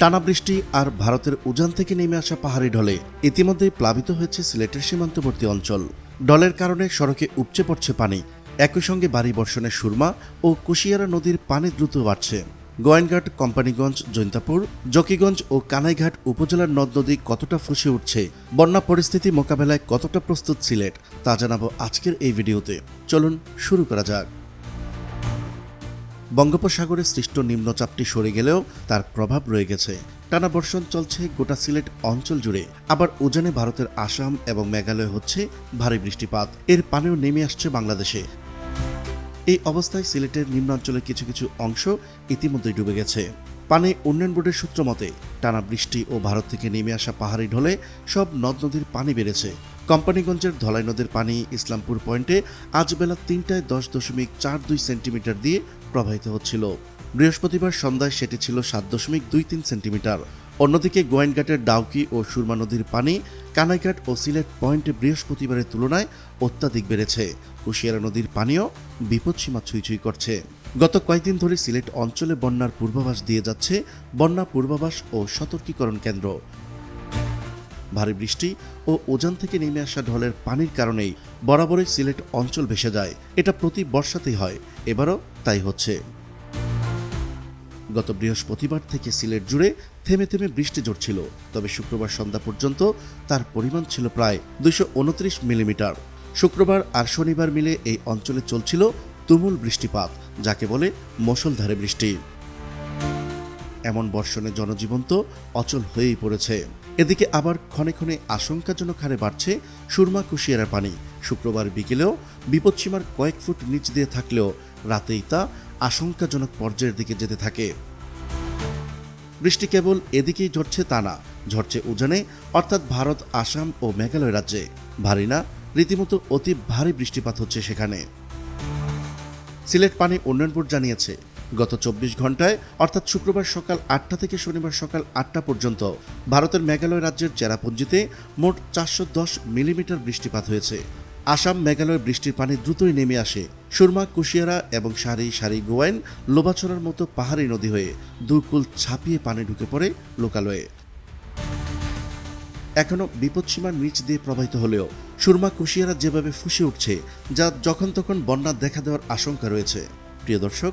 টানা বৃষ্টি আর ভারতের উজান থেকে নেমে আসা পাহাড়ি ঢলে ইতিমধ্যেই প্লাবিত হয়েছে সিলেটের সীমান্তবর্তী অঞ্চল। ডলের কারণে সড়কে উপচে পড়ছে পানি। একই সঙ্গে বাড়ি বর্ষণের সুরমা ও কুশিয়ারা নদীর পানি দ্রুত বাড়ছে। গোয়েনঘাট, কোম্পানিগঞ্জ, জৈন্তাপুর, জকিগঞ্জ ও কানাইঘাট উপজেলার নদ নদী কতটা ফুসে উঠছে, বন্যা পরিস্থিতি মোকাবেলায় কতটা প্রস্তুত সিলেট, তা জানাব আজকের এই ভিডিওতে। চলুন শুরু করা যাক। বঙ্গোপসাগরে সৃষ্ট নিম্নচাপটি সরে গেলেও তার প্রভাব রয়ে গেছে। টানা বর্ষণ চলছে গোটা সিলেট অঞ্চল জুড়ে। আবার উজানে ভারতের আসাম এবং মেঘালয় হচ্ছে ভারী বৃষ্টিপাত। এর পানিও নেমে আসছে বাংলাদেশে। এই অবস্থায় সিলেটের নিম্নাঞ্চলের কিছু কিছু অংশ ইতিমধ্যেই ডুবে গেছে। পানি উন্নয়ন বোর্ডের সূত্র মতে, টানা বৃষ্টি ও ভারত থেকে নেমে আসা পাহাড়ি ঢলে সব নদ নদীর পানি বেড়েছে। কোম্পানিগঞ্জের ধলাই নদের পানি ইসলামপুর পয়েন্টে আজ বেলা তিনটায় দশ দশমিক চার দুই সেন্টিমিটার দিয়ে প্রবাহিত হচ্ছিল। বৃহস্পতিবার সন্ধ্যায় সেটি ছিল সাত দশমিক দুই তিন সেন্টিমিটার। অন্যদিকে গোয়েনঘাটের ডাউকি ও সুরমা নদীর পানি কানাইঘাট ও সিলেট পয়েন্টে বৃহস্পতিবারের তুলনায় অত্যাধিক বেড়েছে। কুশিয়ারা নদীর পানিও বিপদসীমা ছুঁই করছে। গত কয়েকদিন ধরে সিলেট অঞ্চলে বন্যার পূর্বাভাস দিয়ে যাচ্ছে বন্যা পূর্বাভাস ও সতর্কীকরণ কেন্দ্র। ভারী বৃষ্টি ও ওজান থেকে নেমে আসা ঢলের পানির কারণেই বরাবরই সিলেট অঞ্চল ভেসে যায়। এটা প্রতি বর্ষাতেই হয়। এবারও তাই হচ্ছে। গত বৃহস্পতিবার থেকে সিলেট জুড়ে থেমে থেমে বৃষ্টি ঝরছিল, তবে শুক্রবার সন্ধ্যা পর্যন্ত তার পরিমাণ ছিল প্রায় উনত্রিশ মিলিমিটার। শুক্রবার আর শনিবার মিলে এই অঞ্চলে চলছিল তুমুল বৃষ্টিপাত, যাকে বলে মশলধারে বৃষ্টি। এমন বর্ষণে জনজীবন তো অচল হয়েই পড়েছে। এদিকে আবার ক্ষণে ক্ষণে আশঙ্কাজনক হারে বাড়ছে সুরমা কুশিয়ারার পানি। শুক্রবার বিকেলেও বিপদসীমার কয়েক ফুট নিচ দিয়ে থাকলেও রাতেই তা আশঙ্কাজনক পর্যায়ের দিকে যেতে থাকে। বৃষ্টি কেবল এদিকেই ঝরছে তা না, ঝরছে উজানে, অর্থাৎ ভারত, আসাম ও মেঘালয় রাজ্যে। ভারী না, রীতিমতো অতি ভারী বৃষ্টিপাত হচ্ছে সেখানে। সিলেট পানি উন্নয়ন বোর্ড জানিয়েছে গত চব্বিশ ঘন্টায় অর্থাৎ শুক্রবার সকাল আটটা থেকে শনিবার সকাল আটটা পর্যন্ত, ভারতের মেঘালয় রাজ্যের চেরাপুঞ্জিতে মোট চারশো দশ মিলিমিটার বৃষ্টিপাত হয়েছে। আসাম মেঘালয় বৃষ্টির পানি দ্রুতই নেমে আসে। সুরমা, কুশিয়ারা এবং সারি সারি গোয়াইন লোবাছড়ার মতো পাহাড়ি নদী হয়ে দুকুল ছাপিয়ে পানি ঢুকে পড়ে লোকালয়ে। এখনও বিপদসীমার নিচ দিয়ে প্রবাহিত হলেও, সুরমা, কুশিয়ারা যেভাবে ফুসে উঠছে, যা যখন তখন বন্যা দেখা দেওয়ার আশঙ্কা রয়েছে। প্রিয় দর্শক